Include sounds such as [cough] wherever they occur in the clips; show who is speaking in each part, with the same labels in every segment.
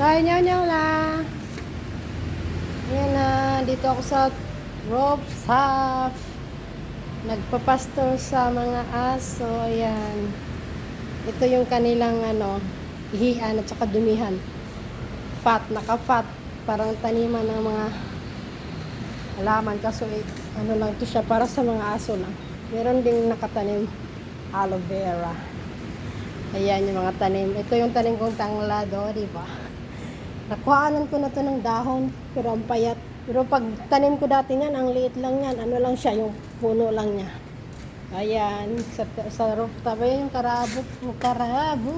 Speaker 1: Ay, nyaw nyaw lang. Ayan na, dito ako sa rope shop. Nagpapastor sa mga aso. Ayan. Ito yung kanilang ano, ihian at saka dumihan. Fat, naka-fat. Parang taniman ng mga halaman. Kaso eh, ano lang to siya, para sa mga aso lang. Meron ding nakatanim aloe vera. Ayan yung mga tanim. Ito yung tanim kong tanglado, di ba? Nakuhaanan ko na to ng dahon, pero ang payat. Pero pag tanim ko dati niyan, ang liit lang yan. Ano lang siya, yung puno lang niya. Ayan, sa, sa rooftop. Ayan yung karabo. Karabo.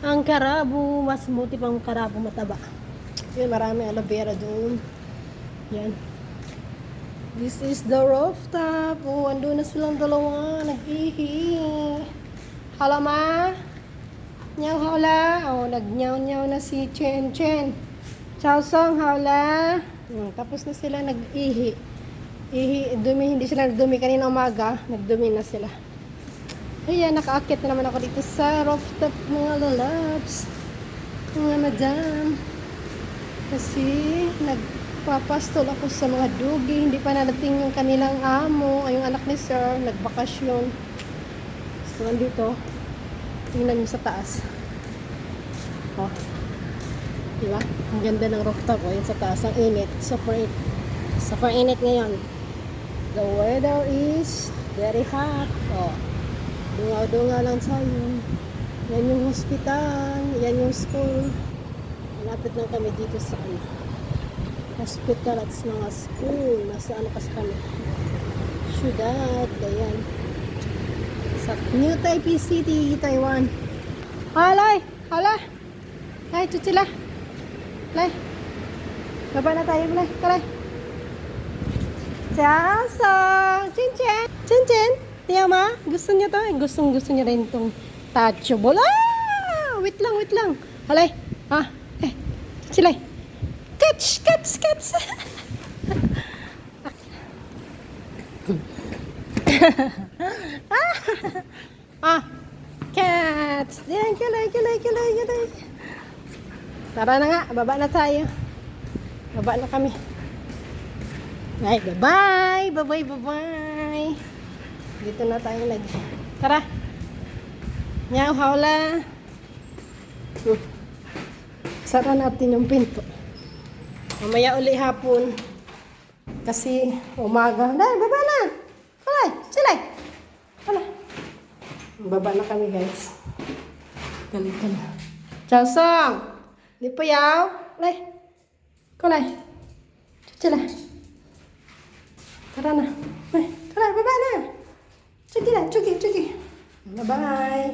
Speaker 1: Ang karabo, mas buti pang karabo mataba. Yun, marami aloe vera doon. Yan. This is the rooftop. Oh, ando na silang dalawa. Nag-ihi. Hala, ma? Nyaw hawla. Oh, nagnyaw-nyaw na si Chen Chen. Chow Song hawla. Hmm, tapos na sila nag-ihi. Ihi, dumi, hindi sila nagdumi kanina umaga. Nagdumi na sila. Ayan, nakaakit na naman ako dito sa rooftop mga lalabs. Mga madam. Kasi nagpapastol ako sa mga dugi. Hindi pa nadating yung kanilang amo. Ay, yung anak ni sir, nagbakasyon. So, nandito. Tingnan nyo sa taas. Oh. Diba? Ang ganda ng rooftop. Oh, yun sa taas. Ang init. Super init. Super init ngayon. The weather is very hot. Oh. Dungaw-dunga lang sa'yo. Yan yung hospital. Yan yung school. Malapit lang kami dito sa ano. Hospital at sa mga school. Nasa ano kasi kami. Syudad. Ayan. Sa New Taipei City, Taiwan. Halay! Hala! Ay, chuchila! Lay! Baba na tayo, Lay! Talay! Siyaso! Chin Chin! Chin Chin! Tiyaw ma, gusto niya to. Gustong gusto niya rin tong tacho ball. Ah! Wait lang, wait lang. Halay! Ha? Eh, chilay! Catch! Catch! Catch! [laughs] ah! Cats! Yan, kilay, kilay, kilay, kilay. Tara na nga, baba na tayo. Baba na kami. Ay, bye-bye! Bye-bye, bye-bye! Dito na tayo nag... Tara! Nyaw, hawla! Hmm. Sara natin yung pinto. Mamaya uli hapon. Kasi umaga. Dahil, baba na! Kulay! Silay! Wala. Baba na kami, guys. Galit ka na. Chow Song! Di pa yaw? Kulay! Kulay! Chuchila! Tara na. Ay, tara, baba na. Sige na, chugi, chugi. Bye-bye.